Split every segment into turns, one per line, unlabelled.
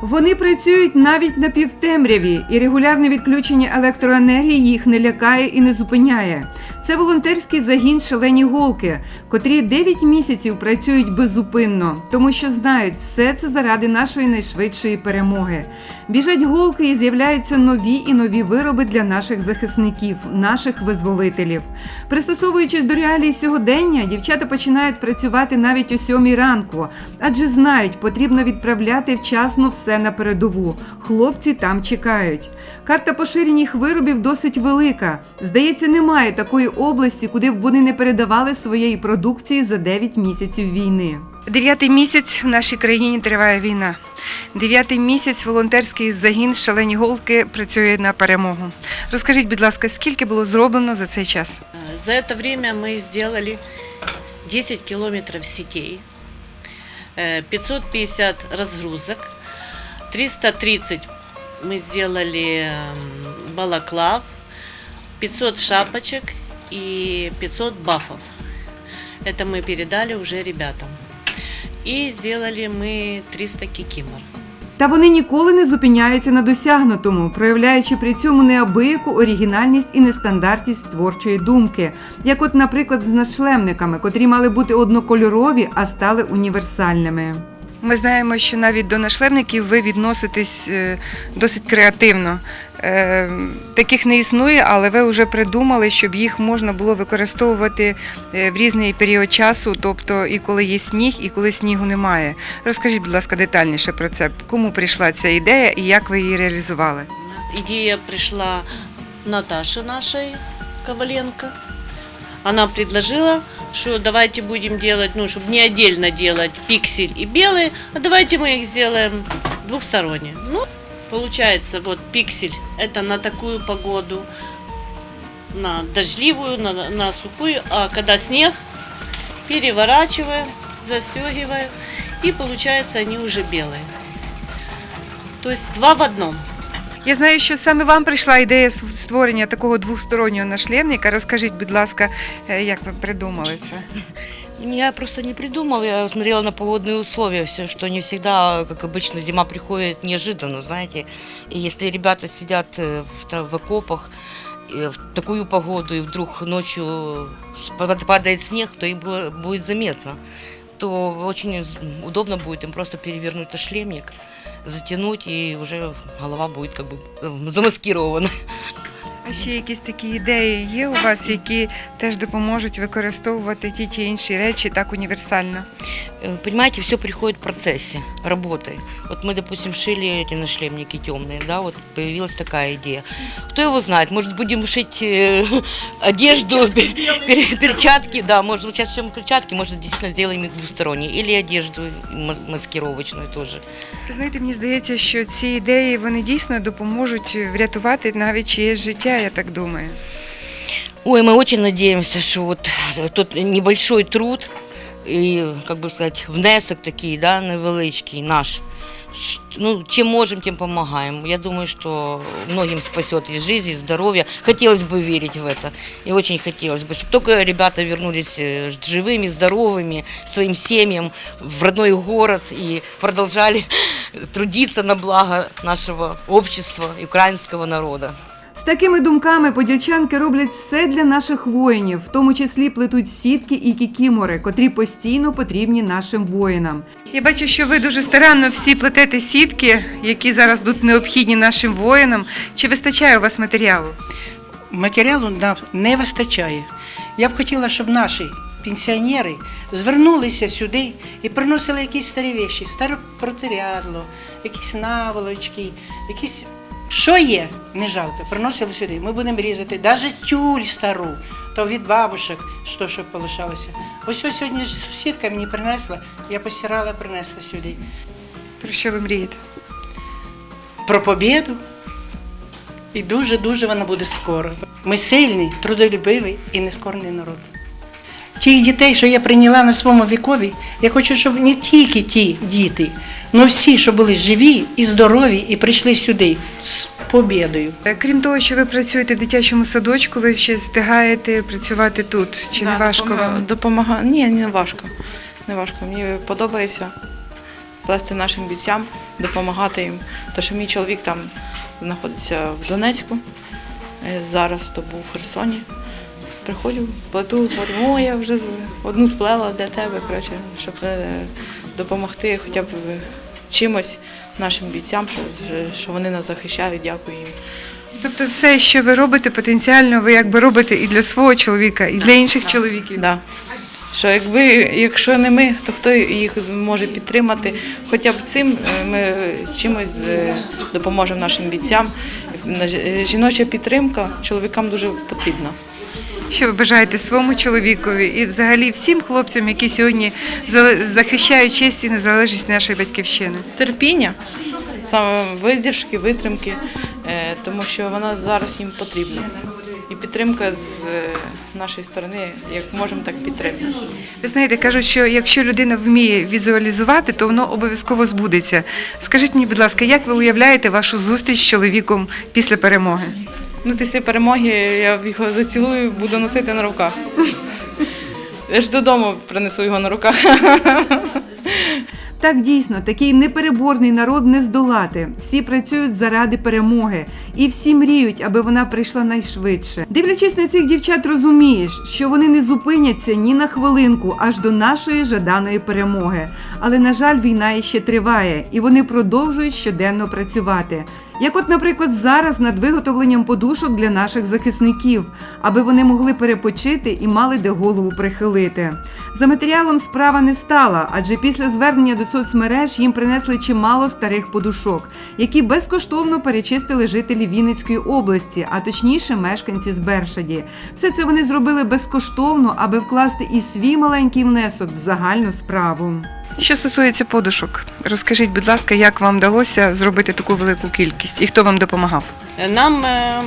Вони працюють навіть на півтемряві, і регулярне відключення електроенергії їх не лякає і не зупиняє. Це волонтерський загін шалені голки, котрі 9 місяців працюють беззупинно, тому що знають, все це заради нашої найшвидшої перемоги. Біжать голки і з'являються нові і нові вироби для наших захисників, наших визволителів. Пристосовуючись до реалій сьогодення, дівчата починають працювати навіть о сьомій ранку, адже знають, потрібно відправляти вчасно все на передову. Хлопці там чекають. Карта поширення їх виробів досить велика. Здається, немає такої області, куди б вони не передавали своєї продукції за 9 місяців війни. Дев'ятий місяць в нашій країні триває війна. Дев'ятий місяць волонтерський загін шалені голки працює на перемогу. Розкажіть, будь ласка, скільки було зроблено за цей час?
За это время мы сделали 10 километров сетей, э, 550 разгрузок, 330 мы сделали м, балаклав, 500 шапочек и 500 бафов. Это мы передали уже ребятам. И сделали мы 300 кикимор.
Та вони ніколи не зупиняються на досягнутому, проявляючи при цьому неабияку оригінальність і нестандартність творчої думки, як, от, наприклад, з нашлемниками, котрі мали бути однокольорові, а стали універсальними. Ми знаємо, що навіть до нашлемників ви відноситесь е, досить креативно. Е, Таких не існує, але ви вже придумали, щоб їх можна було використовувати е, в різний період часу, тобто і коли є сніг, і коли снігу немає. Розкажіть, будь ласка, детальніше про це. Кому прийшла ця ідея і як ви її реалізували?
Идея пришла Наташе нашей Коваленко. Она предложила, что давайте будем делать, ну, чтобы не отдельно делать пиксель и белый, а давайте мы их сделаем двухсторонне. Ну, получается, вот пиксель это на такую погоду, на дождливую, на, на сухую, а когда снег, переворачиваем, застегиваем, и получается они уже белые. То есть два в одном.
Я знаю, що саме вам прийшла ідея створення такого двостороннього нашлемника. Розкажіть, будь ласка, як ви придумали це?
Я просто не придумала, я смотрела на погодные условия, все, что не всегда, как обычно, зима приходит неожиданно, знаете. И если ребята сидят э, в, в окопах э, в такую погоду, и вдруг ночью падает снег, то их было- будет заметно, то очень удобно будет им просто перевернуть на шлемник, затянуть, и уже голова будет как бы замаскирована.
А ще якісь такі ідеї є у вас, які теж допоможуть використовувати ті чи інші речі так універсально?
Э, Понимаете, все приходит в процессе работы. Вот мы, допустим, шили эти нашлемники темные, да, вот появилась такая идея. Кто его знает, может, будем шить э, одежду, пер- перчатки, да, может, вот сейчас чем перчатки, может, действительно сделаем их двусторонние, или одежду мас- маскировочную тоже.
Ви знаєте, мені здається, що ці ідеї вони дійсно допоможуть врятувати навіть чиєсь життя, я так думаю.
Ой, мы очень надеемся, что вот тот небольшой труд и, как бы сказать, внесок такий, да, невеличкий наш. Ну, чем можем, тем помогаем. Я думаю, что многим спасет и жизнь, и здоровье. Хотелось бы верить в это. И очень хотелось бы, чтобы только ребята вернулись э, живыми, здоровыми, своим семьям в родной город и продолжали трудиться на благо нашего общества и украинского народа.
Такими думками подільчанки роблять все для наших воїнів, в тому числі плетуть сітки і кікімори, котрі постійно потрібні нашим воїнам. Я бачу, що ви дуже старанно всі плетете сітки, які зараз тут необхідні нашим воїнам. Чи вистачає у вас матеріалу?
матеріалу нам не вистачає. Я б хотіла, щоб наші пенсіонери звернулися сюди і приносили якісь старі речі, старе протирядло, якісь наволочки, якісь. Що є, не жалко, приносили сюди. Ми будемо різати навіть тюль стару, то від бабушок, що що полишалося. Ось ось сьогодні ж сусідка мені принесла, я постирала, принесла сюди.
Про що ви мрієте?
про побіду. І дуже-дуже вона буде скоро. Ми сильний, трудолюбивий і нескорний народ. Тих дітей, що я прийняла на своєму вікові, я хочу, щоб не тільки ті діти, але всі, що були живі і здорові, і прийшли сюди з побідою.
Е, Крім того, що ви працюєте в дитячому садочку, ви ще встигаєте працювати тут. Чи не важко вам?
Допомагаю. Ні, не важко. Не важко. Мені подобається. плести нашим бійцям, допомагати їм. Тому що мій чоловік там знаходиться в Донецьку, е, зараз то був в Херсоні. Приходжу, плету, говорю, о, я вже одну сплела для тебе, коротше, щоб е, допомогти хоча б е, чимось нашим бійцям, що, що вони нас захищають, дякую їм.
Тобто, все, що ви робите, потенціально ви якби робите і для свого чоловіка, і для інших чоловіків.
Да. Що якби, якщо не ми, то хто їх зможе підтримати? Хоча б цим е, ми чимось допоможемо нашим бійцям. Жіноча підтримка чоловікам дуже потрібна.
Що ви бажаєте своєму чоловікові і взагалі всім хлопцям, які сьогодні захищають честь і незалежність нашої батьківщини?
Терпіння, саме видержки, витримки, е, тому що вона зараз їм потрібна. І підтримка з е, нашої сторони, як можемо, так підтримуємо.
Ви знаєте, кажуть, що якщо людина вміє візуалізувати, то воно обов'язково збудеться. Скажіть мені, будь ласка, як ви уявляєте вашу зустріч з чоловіком після перемоги?
Ну, після перемоги я його зацілую, буду носити на руках. Я ж додому принесу його на руках.
Так дійсно, такий непереборний народ не здолати. Всі працюють заради перемоги, і всі мріють, аби вона прийшла найшвидше. Дивлячись на цих дівчат, розумієш, що вони не зупиняться ні на хвилинку аж до нашої жаданої перемоги. Але на жаль, війна іще триває, і вони продовжують щоденно працювати. Як, от, наприклад, зараз над виготовленням подушок для наших захисників, аби вони могли перепочити і мали де голову прихилити. За матеріалом справа не стала, адже після звернення до соцмереж їм принесли чимало старих подушок, які безкоштовно перечистили жителі Вінницької області, а точніше мешканці з Бершаді. Все це вони зробили безкоштовно, аби вкласти і свій маленький внесок в загальну справу. Що стосується подушок, розкажіть, будь ласка, як вам вдалося зробити таку велику кількість і хто вам допомагав?
Нам э,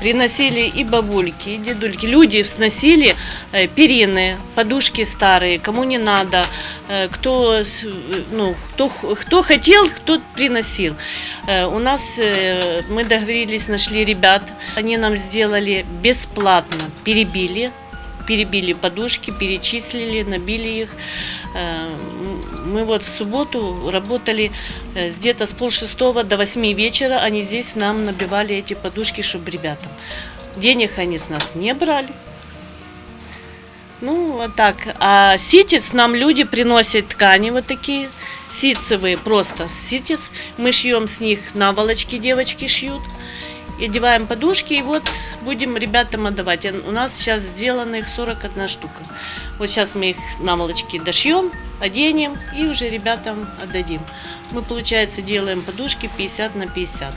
приносили и бабульки, и дедульки. Люди сносили э, перины, подушки старые, кому не надо, э, кто, с- э, ну, кто, х- кто хотел, кто приносил. Э, У нас э, мы договорились, нашли ребят, они нам сделали бесплатно, перебили, перебили подушки, перечислили, набили их. Э, Мы вот в субботу работали э, где-то с полшестого до восьми вечера. Они здесь нам набивали эти подушки, чтобы ребятам. Денег они с нас не брали. Ну, вот так. А ситец нам люди приносят ткани вот такие, ситцевые, просто ситец. Мы шьем с них наволочки, девочки шьют. Одеваем подушки, и вот будем ребятам отдавать. У нас сейчас сделано их 41 штука. Вот сейчас мы их наволочки дошьем, оденем и уже ребятам отдадим. Мы, получается, делаем подушки 50 на 50.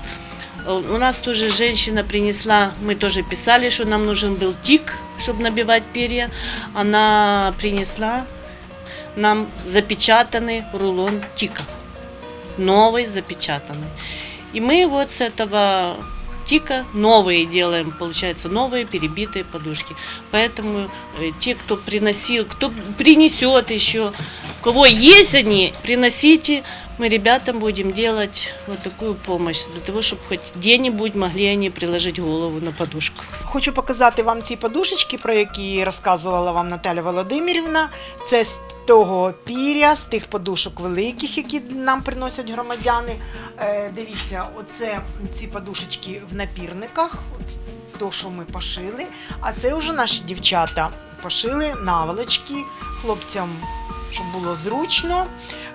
Э, У нас тоже женщина принесла, мы тоже писали, что нам нужен был тик, чтобы набивать перья. Она принесла нам запечатанный рулон тика. Новый запечатанный. И мы вот с этого тика новые делаем, получается, новые перебитые подушки. Поэтому э, те, кто приносил, кто принесет еще, у кого есть они, приносите, мы ребятам будем делать вот такую помощь, для того, чтобы хоть где-нибудь могли они приложить голову на подушку.
Хочу показати вам ці подушечки, про які розказувала вам Наталя Володимирівна. Це з того піря, з тих подушок великих, які нам приносять громадяни. Е, дивіться, оце ці подушечки в напірниках, то, що ми пошили. А це вже наші дівчата пошили наволочки хлопцям, щоб було зручно.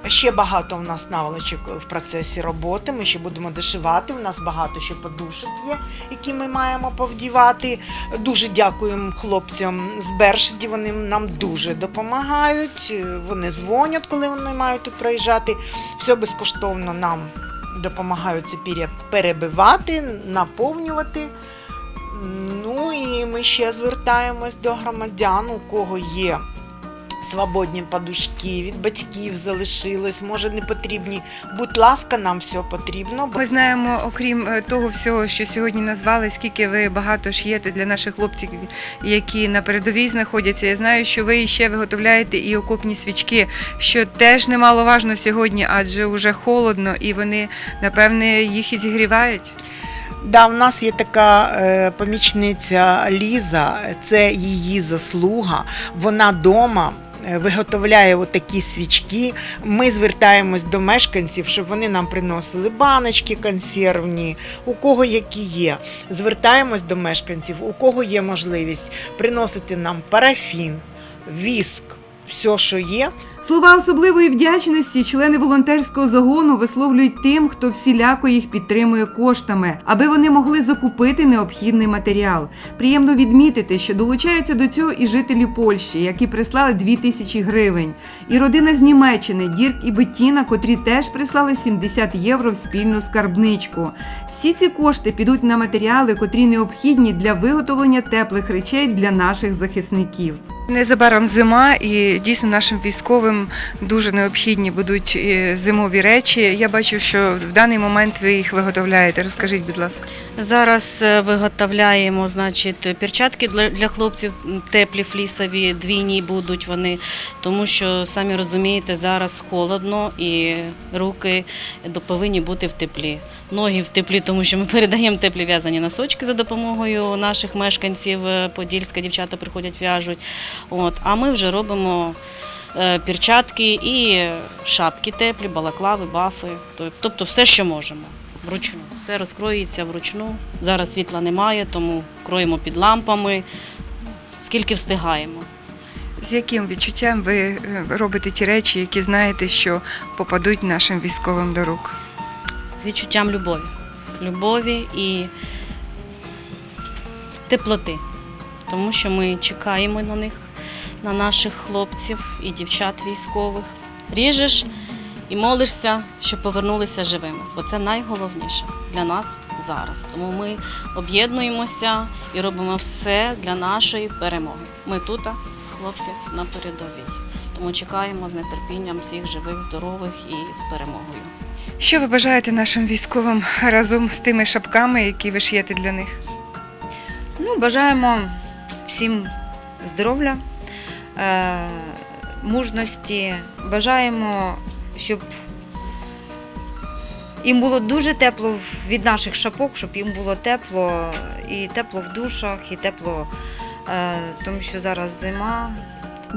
Ще багато у нас наволочок в процесі роботи. Ми ще будемо дошивати. У нас багато ще подушок є, які ми маємо повдівати. Дуже дякуємо хлопцям з Бершаді. Вони нам дуже допомагають. Вони дзвонять, коли вони мають тут проїжджати. Все безкоштовно нам допомагають це перебивати, наповнювати. Ну і ми ще звертаємось до громадян, у кого є свободні подушки, від батьків залишилось, може не потрібні. Будь ласка, нам все потрібно.
Ми знаємо, окрім е, того всього, що сьогодні назвали, скільки ви багато шиєте для наших хлопців, які на передовій знаходяться. Я знаю, що ви ще виготовляєте і окопні свічки, що теж немаловажно сьогодні, адже вже холодно, і вони напевне їх і зігрівають.
Да, в нас є така е, помічниця Ліза, це її заслуга. Вона дома виготовляє отакі свічки. Ми звертаємось до мешканців, щоб вони нам приносили баночки консервні, у кого які є. Звертаємось до мешканців, у кого є можливість приносити нам парафін, віск, все, що є,
Слова особливої вдячності члени волонтерського загону висловлюють тим, хто всіляко їх підтримує коштами, аби вони могли закупити необхідний матеріал. Приємно відмітити, що долучаються до цього і жителі Польщі, які прислали 2 тисячі гривень, і родина з Німеччини Дірк і Беттіна, котрі теж прислали 70 євро в спільну скарбничку. Всі ці кошти підуть на матеріали, котрі необхідні для виготовлення теплих речей для наших захисників.
Незабаром зима, і дійсно нашим військовим дуже необхідні будуть е, зимові речі. Я бачу, що в даний момент ви їх виготовляєте. Розкажіть, будь ласка.
Зараз е, виготовляємо значить, перчатки для, для хлопців, теплі флісові, двійні будуть вони, тому що самі розумієте, зараз холодно і руки повинні бути в теплі. Ноги в теплі, тому що ми передаємо теплі в'язані носочки за допомогою наших мешканців. е, Подільська дівчата приходять, в'яжуть. От, а ми вже робимо. Е, Перчатки і шапки теплі, балаклави, бафи, тобто все, що можемо. Вручну. Все розкроюється вручну. Зараз світла немає, тому кроємо під лампами, скільки встигаємо.
З яким відчуттям ви е, робите ті речі, які знаєте, що попадуть нашим військовим до рук?
З відчуттям любові. Любові і теплоти. Тому що ми чекаємо на них, на наших хлопців і дівчат військових. Ріжеш і молишся, щоб повернулися живими, бо це найголовніше для нас зараз. Тому ми об'єднуємося і робимо все для нашої перемоги. Ми тут, хлопці, на передовій. Тому чекаємо з нетерпінням всіх живих, здорових і з перемогою.
Що ви бажаєте нашим військовим разом з тими шапками, які ви шиєте для них?
Ну, бажаємо всім здоров'я, мужності. Бажаємо, щоб їм було дуже тепло від наших шапок, щоб їм було тепло і тепло в душах, і тепло, е, тому що зараз зима,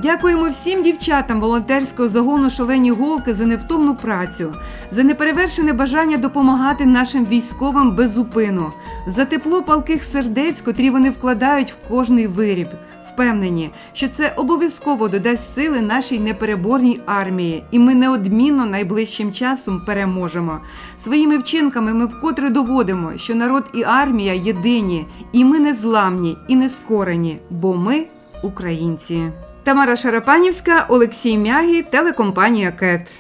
Дякуємо всім дівчатам волонтерського загону Шалені голки за невтомну працю, за неперевершене бажання допомагати нашим військовим без зупину, за тепло палких сердець, котрі вони вкладають в кожний виріб. Впевнені, що це обов'язково додасть сили нашій непереборній армії, і ми неодмінно найближчим часом переможемо. Своїми вчинками ми вкотре доводимо, що народ і армія єдині, і ми не зламні і не скорені, бо ми українці. Тамара Шарапанівська, Олексій Мягі, телекомпанія Кет.